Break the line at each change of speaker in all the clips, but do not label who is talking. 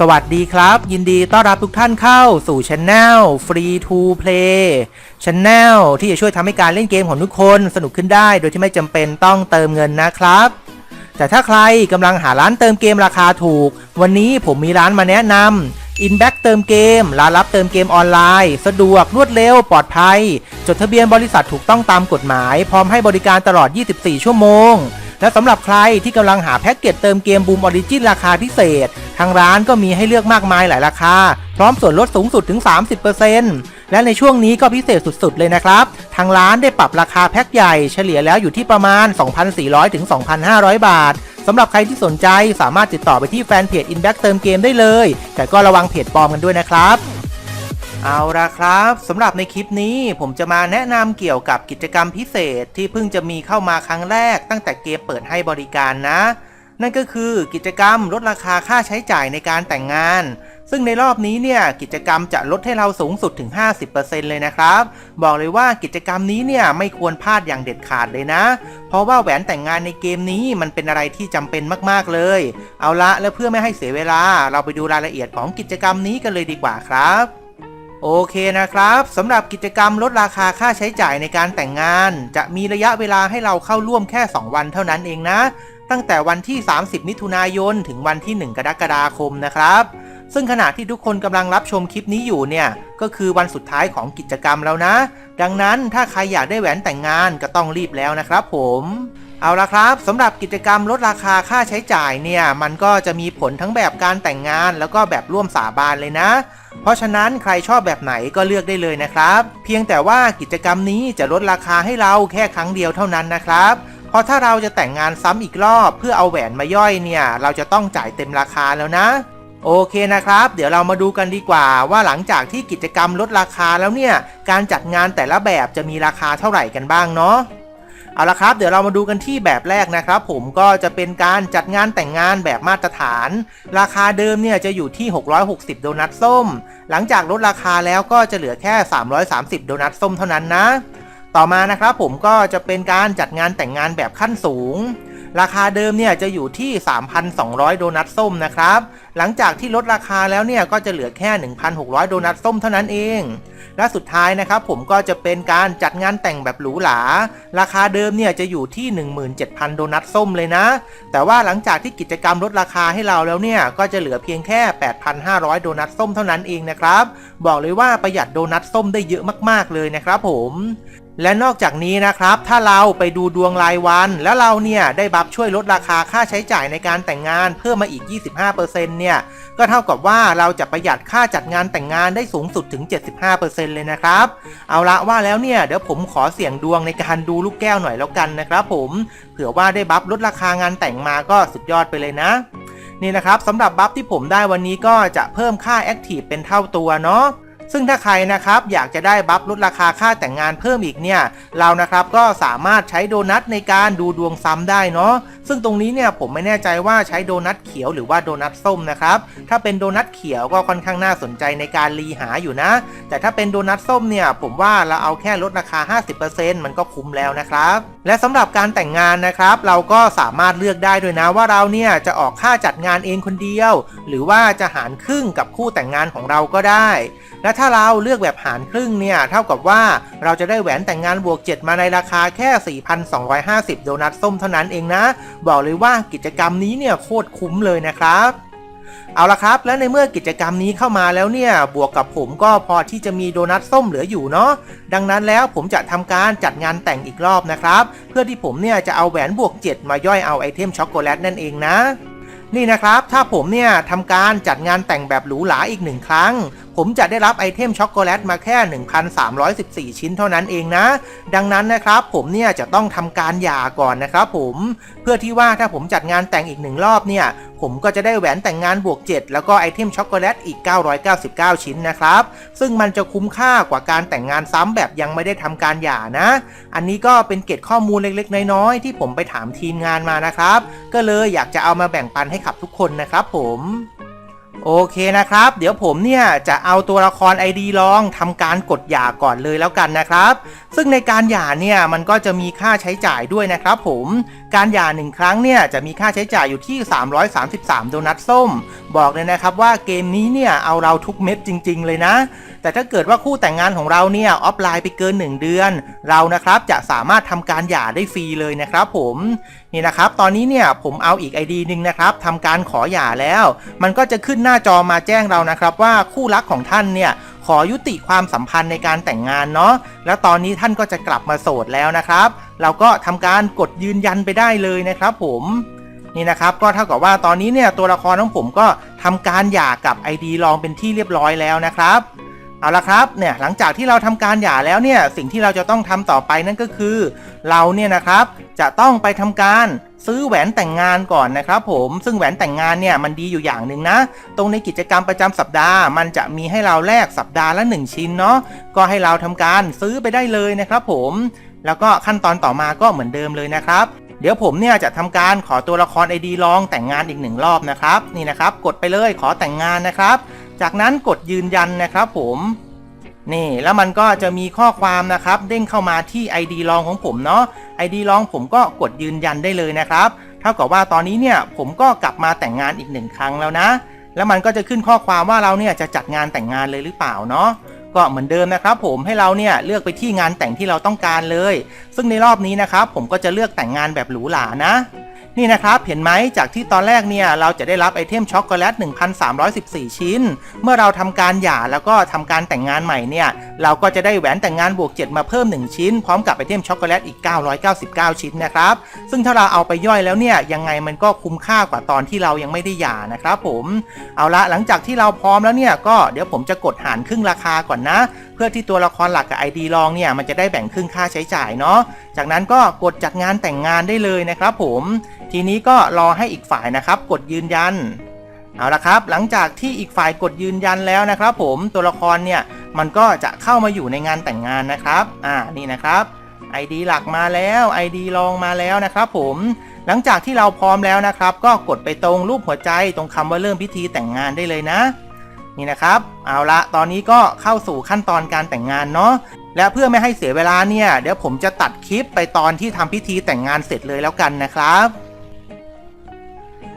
สวัสดีครับ ยินดีต้อนรับทุกท่านเข้าสู่ช anel Free to Play Channel ที่จะช่วยทำให้การเล่นเกมของทุกคนสนุกขึ้นได้โดยที่ไม่จำเป็นต้องเติมเงินนะครับ แต่ถ้าใครกำลังหาร้านเติมเกมราคาถูก วันนี้ผมมีร้านมาแนะนำ Inback เติมเกมร้านรับเติมเกมออนไลน์ สะดวกรวดเร็วปลอดภัย จดทะเบียนบริษัทถูกต้องตามกฎหมาย พร้อมให้บริการตลอด 24 ชั่วโมง และสำหรับใครที่กำลังหาแพ็กเกจเติมเกมบูมออริจินราคาพิเศษ ทางร้านก็มีให้เลือกมากมายหลายราคา พร้อมส่วนลดสูงสุดถึง 30%และในช่วงนี้ก็พิเศษสุดๆเลยนะครับ ทางร้านได้ปรับราคาแพ็กใหญ่เฉลี่ยแล้วอยู่ที่ประมาณ 2,400ถึง2,500 บาทสำหรับใครที่สนใจสามารถติดต่อไปที่แฟนเพจ Inback เติมเกมได้เลย แต่ก็ระวังเพจปลอมกันด้วยนะครับ เอาละครับสำหรับในคลิปนี้ผมจะมาแนะนำเกี่ยวกับกิจกรรมพิเศษที่เพิ่งจะมีเข้ามาครั้งแรก ตั้งแต่เกมเปิดให้บริการนะ นั่นก็คือกิจกรรมลดราคาค่าใช้จ่ายในการแต่งงาน ซึ่งในรอบนี้เนี่ยกิจกรรมจะลดให้เราสูงสุดถึง 50%เลยนะครับ บอกเลยว่ากิจกรรมนี้เนี่ยไม่ควรพลาดอย่างเด็ดขาดเลยนะ เพราะว่าแหวนแต่งงานในเกมนี้มันเป็นอะไรที่จำเป็นมากๆเลย เอาละแล้วเพื่อไม่ให้เสียเวลา เราไปดูรายละเอียดของกิจกรรมนี้กันเลยดีกว่าครับ โอเคนะครับสำหรับกิจกรรมลดราคาค่าใช้จ่ายในการแต่งงาน จะมีระยะเวลาให้เราเข้าร่วมแค่ 2 วันเท่านั้นเองนะ ตั้งแต่วันที่ 30 มิถุนายน ถึงวันที่ 1 กรกฎาคมนะครับ ซึ่งขณะที่ทุกคนกำลังรับชมคลิปนี้อยู่เนี่ยก็คือวันสุดท้ายของกิจกรรมแล้วนะ ดังนั้นถ้าใครอยากได้แหวนแต่งงานก็ต้องรีบแล้วนะครับผม เอาละครับสำหรับกิจกรรมลดราคาค่าใช้จ่ายเนี่ย มันก็จะมีผลทั้งแบบการแต่งงานแล้วก็แบบร่วมสาบานเลยนะ เพราะฉะนั้นใครชอบแบบไหนก็เลือกได้เลยนะครับ เพียงแต่ว่ากิจกรรมนี้จะลดราคาให้เราแค่ครั้งเดียวเท่านั้นนะครับเพราะถ้าเราจะแต่งงานซ้ำอีกรอบเพื่อเอาแหวนมาย่อยเนี่ย เราจะต้องจ่ายเต็มราคาแล้วนะ โอเคนะครับ เดี๋ยวเรามาดูกันดีกว่าว่าหลังจากที่กิจกรรมลดราคาแล้วเนี่ย การจัดงานแต่ละแบบจะมีราคาเท่าไหร่กันบ้างเนาะ เอาละครับ เดี๋ยวเรามาดูกันที่แบบแรกนะครับ ผมก็จะเป็นการจัดงานแต่งงานแบบมาตรฐาน ราคาเดิมเนี่ยจะอยู่ที่ 660 โดนัทส้ม หลังจากลดราคาแล้วก็จะเหลือแค่ 330 โดนัทส้มเท่านั้นนะ ต่อมานะครับผมก็จะเป็นการจัดงานแต่งงานแบบขั้นสูง ราคาเดิมเนี่ยจะอยู่ที่ 3,200 โดนัทส้มนะครับ หลังจากที่ลดราคาแล้วเนี่ยก็จะเหลือแค่ 1,600 โดนัทส้มเท่านั้นเอง และสุดท้ายนะครับผมก็จะเป็นการจัดงานแต่งแบบหรูหรา ราคาเดิมเนี่ยจะอยู่ที่ 17,000 โดนัทส้มเลยนะ แต่ว่าหลังจากที่กิจกรรมลดราคาให้เราแล้วเนี่ยก็จะเหลือเพียงแค่ 8,500 โดนัทส้มเท่านั้นเองนะครับ บอกเลยว่าประหยัดโดนัทส้มได้เยอะมากๆเลยนะครับผม และนอกจากนี้นะครับ ถ้าเราไปดูดวงรายวัน แล้วเราเนี่ยได้บัฟช่วยลดราคาค่าใช้จ่ายในการแต่งงานเพิ่มมาอีก 25%เนี่ยก็เท่ากับว่าเราจะประหยัดค่าจัดงานแต่งงานได้สูงสุดถึง 75%เลยนะครับ เอาละว่าแล้วเนี่ยเดี๋ยวผมขอเสี่ยงดวงในการดูลูกแก้วหน่อยแล้วกันนะครับผมเผื่อว่าได้บัฟลดราคางานแต่งมาก็สุดยอดไปเลยนะนี่นะครับสำหรับบัฟที่ผมได้วันนี้ก็จะเพิ่มค่าแอคทีฟเป็นเท่าตัวเนาะ ซึ่งถ้าใครนะครับอยากจะได้บัฟลดราคาค่าแต่งงานเพิ่มอีกเนี่ยเรานะครับก็สามารถใช้โดนัทในการดูดวงซ้ำได้เนาะซึ่งตรงนี้เนี่ยผมไม่แน่ใจว่าใช้โดนัทเขียวหรือว่าโดนัทส้มนะครับถ้าเป็นโดนัทเขียวก็ค่อนข้างน่าสนใจในการรีหาอยู่นะ แต่ถ้าเป็นโดนัทส้มเนี่ยผมว่าเราเอาแค่ลดราคา 50%มันก็คุ้มแล้วนะครับ และสำหรับการแต่งงานนะครับเราก็สามารถเลือกได้ด้วยนะว่าเราเนี่ยจะออกค่าจัดงานเองคนเดียว หรือว่าจะหารครึ่งกับคู่แต่งงานของเราก็ได้และถ้าเราเลือกแบบหารครึ่งเนี่ย เท่ากับว่าเราจะได้แหวนแต่งงานบวก 7 มาในราคาแค่ 4,250 โดนัทส้มเท่านั้นเองนะ บอกเลยว่ากิจกรรมนี้เนี่ยโคตรคุ้มเลยนะครับเอาละครับ และในเมื่อกิจกรรมนี้เข้ามาแล้วเนี่ย บวกกับผมก็พอที่จะมีโดนัทส้มเหลืออยู่เนาะ ดังนั้นแล้วผมจะทำการจัดงานแต่งอีกรอบนะครับ เพื่อที่ผมเนี่ยจะเอาแหวนบวก 7 มาย่อยเอาไอเทมช็อกโกแลตนั่นเองนะ นี่นะครับ ถ้าผมเนี่ยทำการจัดงานแต่งแบบหรูหราอีกหนึ่งครั้ง ผมจะได้รับไอเทมช็อกโกแลตมาแค่ 1,314 ชิ้นเท่านั้นเองนะ ดังนั้นนะครับผมเนี่ยจะต้องทำการหย่าก่อนนะครับผมเพื่อที่ว่าถ้าผมจัดงานแต่งอีกหนึ่งรอบเนี่ยผมก็จะได้แหวนแต่งงานบวก 7 แล้วก็ไอเทมช็อกโกแลตอีก 999 ชิ้นนะครับ ซึ่งมันจะคุ้มค่ากว่าการแต่งงานซ้ำแบบยังไม่ได้ทำการหย่านะ อันนี้ก็เป็นเกร็ดข้อมูลเล็กๆ น้อยๆ ที่ผมไปถามทีมงานมานะครับ ก็เลยอยากจะเอามาแบ่งปันให้กับทุกคนนะครับผม โอเคนะครับ เดี๋ยวผมเนี่ยจะเอาตัวละคร ID ลองทำการกดหย่าก่อนเลยแล้วกันนะครับ ซึ่งในการหย่าเนี่ยมันก็จะมีค่าใช้จ่ายด้วยนะครับผม การหย่าหนึ่งครั้งเนี่ยจะมีค่าใช้จ่ายอยู่ที่ 333 โดนัทส้ม บอกเลยนะครับว่าเกมนี้เนี่ยเอาเราทุกเม็ดจริง ๆ เลยนะ แต่ถ้าเกิดว่าคู่แต่งงานของเราเนี่ยออฟไลน์ไปเกิน 1 เดือน เรานะครับจะสามารถทำการหย่าได้ฟรีเลยนะครับผมนี่นะครับตอนนี้เนี่ยผมเอาอีก ID หนึ่งนะครับทำการขอหย่าแล้ว มันก็จะขึ้นหน้าจอมาแจ้งเรานะครับว่าคู่รักของท่านเนี่ยขอยุติความสัมพันธ์ในการแต่งงานเนาะ แล้วตอนนี้ท่านก็จะกลับมาโสดแล้วนะครับ เราก็ทำการกดยืนยันไปได้เลยนะครับ ผมนี่นะครับก็เท่ากับว่าตอนนี้เนี่ยตัวละครของผมก็ทำการหย่ากับ ID ลองเป็นที่เรียบร้อยแล้วนะครับเอาละครับเนี่ยหลังจากที่เราทำการหย่าแล้วเนี่ยสิ่งที่เราจะต้องทำต่อไปนั่นก็คือ เราเนี่ยนะครับจะต้องไปทำการซื้อแหวนแต่งงานก่อนนะครับ ผมซึ่งแหวนแต่งงานเนี่ยมันดีอยู่อย่างหนึ่งนะ ตรงในกิจกรรมประจำสัปดาห์ มันจะมีให้เราแลกสัปดาห์ละ 1 ชิ้นเนาะก็ให้เราทำการซื้อไปได้เลยนะครับ ผม แล้วก็ขั้นตอนต่อมาก็เหมือนเดิมเลยนะครับ เดี๋ยวผมเนี่ยจะทำการขอตัวละคร ID ลองแต่งงานอีกหนึ่งรอบนะครับ นี่นะครับ กดไปเลยขอแต่งงานนะครับ จากนั้นกดยืนยันนะครับผมนี่แล้วมันก็จะมีข้อความนะครับ เด้งเข้ามาที่ ID ลองของผมเนาะ ID ลองผมก็กดยืนยันได้เลยนะครับ เท่ากับว่าตอนนี้เนี่ยผมก็กลับมาแต่งงานอีกหนึ่งครั้งแล้วนะ แล้วมันก็จะขึ้นข้อความว่าเราเนี่ยจะจัดงานแต่งงานเลยหรือเปล่าเนาะ ก็เหมือนเดิมนะครับผมให้เราเนี่ยเลือกไปที่งานแต่งที่เราต้องการเลย ซึ่งในรอบนี้นะครับผมก็จะเลือกแต่งงานแบบหรูหรานะ นี่นะครับ เห็นไหมจากที่ตอนแรกเนี่ยเราจะได้รับไอเทมช็อกโกแลต 1,314 ชิ้น เมื่อเราทำการหย่าแล้วก็ทำการแต่งงานใหม่เนี่ยเราก็จะได้แหวนแต่งงานบวก 7 มาเพิ่ม 1 ชิ้น พร้อมกับไอเทมช็อกโกแลตอีก 999 ชิ้นนะครับ ซึ่งถ้าเราเอาไปย่อยแล้วเนี่ยยังไงมันก็คุ้มค่ากว่าตอนที่เรายังไม่ได้หย่านะครับผมเอาละหลังจากที่เราพร้อมแล้วเนี่ยก็เดี๋ยวผมจะกดหารครึ่งราคาก่อนนะเพื่อที่ตัวละครหลักกับ ID ลองเนี่ยมันจะได้แบ่งครึ่งค่าใช้จ่ายเนาะจากนั้นก็กดจัดงานแต่งงานได้เลยนะครับผม ทีนี้ก็รอให้อีกฝ่ายนะครับ กดยืนยันเอาละครับ หลังจากที่อีกฝ่ายกดยืนยันแล้วนะครับ ผมตัวละครเนี่ยมันก็จะเข้ามาอยู่ในงานแต่งงานนะครับอ่านี่นะครับ ID หลักมาแล้ว ID ลองมาแล้วนะครับ ผมหลังจากที่เราพร้อมแล้วนะครับ ก็กดไปตรงรูปหัวใจตรงคำว่าเริ่มพิธีแต่งงานได้เลยนะ นี่นะครับ เอาละตอนนี้ก็เข้าสู่ขั้นตอนการแต่งงานเนาะและเพื่อไม่ให้เสียเวลาเนี่ย เดี๋ยวผมจะตัดคลิปไปตอนที่ทำพิธีแต่งงานเสร็จเลยแล้วกันนะครับ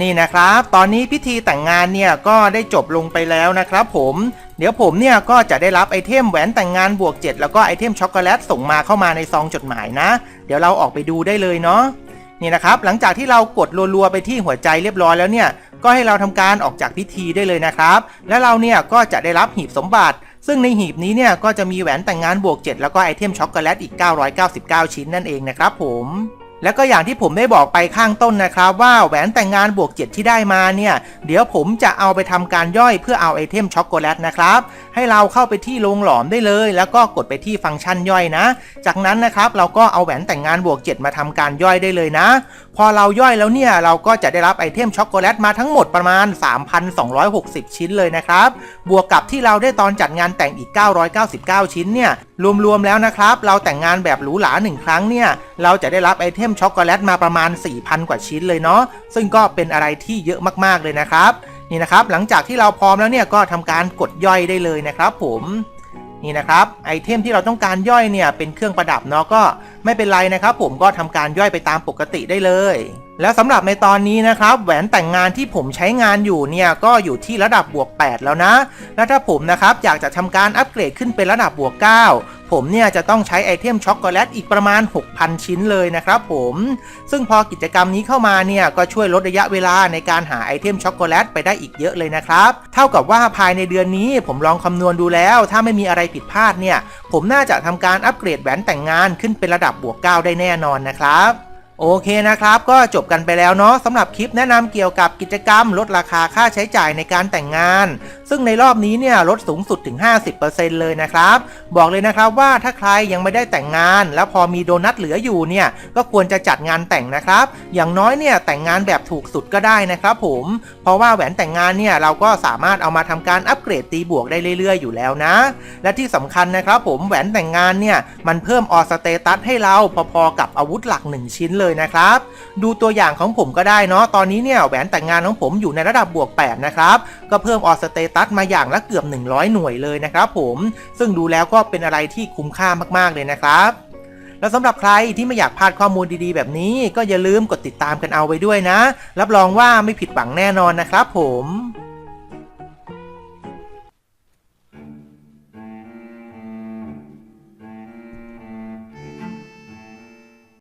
นี่นะครับ ตอนนี้พิธีแต่งงานเนี่ยก็ได้จบลงไปแล้วนะครับ ผมเดี๋ยวผมเนี่ยก็จะได้รับไอเทมแหวนแต่งงานบวก 7 แล้วก็ไอเทมช็อกโกแลตส่งมาเข้ามาในซองจดหมายนะ เดี๋ยวเราออกไปดูได้เลยเนาะนี่นะครับ หลังจากที่เรากดรัวๆไปที่หัวใจเรียบร้อยแล้วเนี่ย ก็ให้เราทำการออกจากพิธีได้เลยนะครับ และเราเนี่ยก็จะได้รับหีบสมบัติ ซึ่งในหีบนี้เนี่ยก็จะมีแหวนแต่งงานบวก 7 แล้วก็ไอเทมช็อกโกแลตอีก 999 ชิ้นนั่นเองนะครับผม แล้วก็อย่างที่ผมได้บอกไปข้างต้นนะครับว่าแหวนแต่งงานบวก 7 ที่ได้มาเนี่ย เดี๋ยวผมจะเอาไปทำการย่อยเพื่อเอาไอเทมช็อกโกแลตนะครับ ให้เราเข้าไปที่โรงหลอมได้เลย แล้วก็กดไปที่ฟังก์ชันย่อยนะ จากนั้นนะครับเราก็เอาแหวนแต่งงานบวก 7 มาทำการย่อยได้เลยนะ พอเราย่อยแล้วเนี่ยเราก็จะได้รับไอเทมช็อกโกแลตมาทั้งหมดประมาณ 3,260 ชิ้นเลยนะครับ บวกกับที่เราได้ตอนจัดงานแต่งอีก 999 ชิ้นเนี่ยรวมๆแล้วนะครับเราแต่งงานแบบหรูหราหนึ่งครั้งเนี่ยเราจะได้รับไอเทมช็อกโกแลตมาประมาณ 4,000 กว่าชิ้นเลยเนาะซึ่งก็เป็นอะไรที่เยอะมากๆเลยนะครับนี่นะครับหลังจากที่เราพร้อมแล้วเนี่ยก็ทำการกดย่อยได้เลยนะครับ ผมนี่นะครับไอเทมที่เราต้องการย่อยเนี่ยเป็นเครื่องประดับเนาะก็ไม่เป็นไรนะครับ ผมก็ทำการย่อยไปตามปกติได้เลย แล้วสำหรับในตอนนี้นะครับแหวนแต่งงานที่ผมใช้งานอยู่เนี่ยก็อยู่ที่ระดับบวก 8 แล้วนะ แล้วถ้าผมนะครับอยากจะทำการอัปเกรดขึ้นเป็นระดับบวก 9 ผมเนี่ยจะต้องใช้ไอเทมช็อกโกแลตอีกประมาณ 6,000 ชิ้นเลยนะครับผม ซึ่งพอกิจกรรมนี้เข้ามาเนี่ยก็ช่วยลดระยะเวลาในการหาไอเทมช็อกโกแลตไปได้อีกเยอะเลยนะครับ เท่ากับว่าภายในเดือนนี้ผมลองคำนวณดูแล้ว ถ้าไม่มีอะไรผิดพลาดเนี่ยผมน่าจะทำการอัปเกรดแหวนแต่งงานขึ้นเป็นระดับบวก 9 ได้แน่นอนนะครับ โอเคนะครับ ก็จบกันไปแล้วเนาะสำหรับคลิปแนะนำเกี่ยวกับกิจกรรม ลดราคาค่าใช้จ่ายในการแต่งงาน ซึ่งในรอบนี้เนี่ยลดสูงสุดถึง 50%เลยนะครับ บอกเลยนะครับว่าถ้าใครยังไม่ได้แต่งงาน แล้วพอมีโดนัทเหลืออยู่เนี่ยก็ควรจะจัดงานแต่งนะครับ อย่างน้อยเนี่ยแต่งงานแบบถูกสุดก็ได้นะครับผม เพราะว่าแหวนแต่งงานเนี่ยเราก็สามารถเอามาทำการอัปเกรดตีบวกได้เรื่อยๆอยู่แล้วนะ และที่สำคัญนะครับผมแหวนแต่งงานเนี่ยมันเพิ่มออสเตตัสให้เราพอๆกับอาวุธหลัก 1 ชิ้นเลยเลยนะครับ ดูตัวอย่างของผมก็ได้เนาะ ตอนนี้เนี่ยแหวนแต่งงานของผมอยู่ในระดับบวก 8 นะครับ ก็เพิ่มออสเตตัสมาอย่างละเกือบ 100 หน่วยเลยนะครับผม ซึ่งดูแล้วก็เป็นอะไรที่คุ้มค่ามากๆเลยนะครับแล้วสำหรับใครที่ไม่อยากพลาดข้อมูลดีๆ แบบนี้ ก็อย่าลืมกดติดตามกันเอาไว้ด้วยนะ รับรองว่าไม่ผิดหวังแน่นอนนะครับผม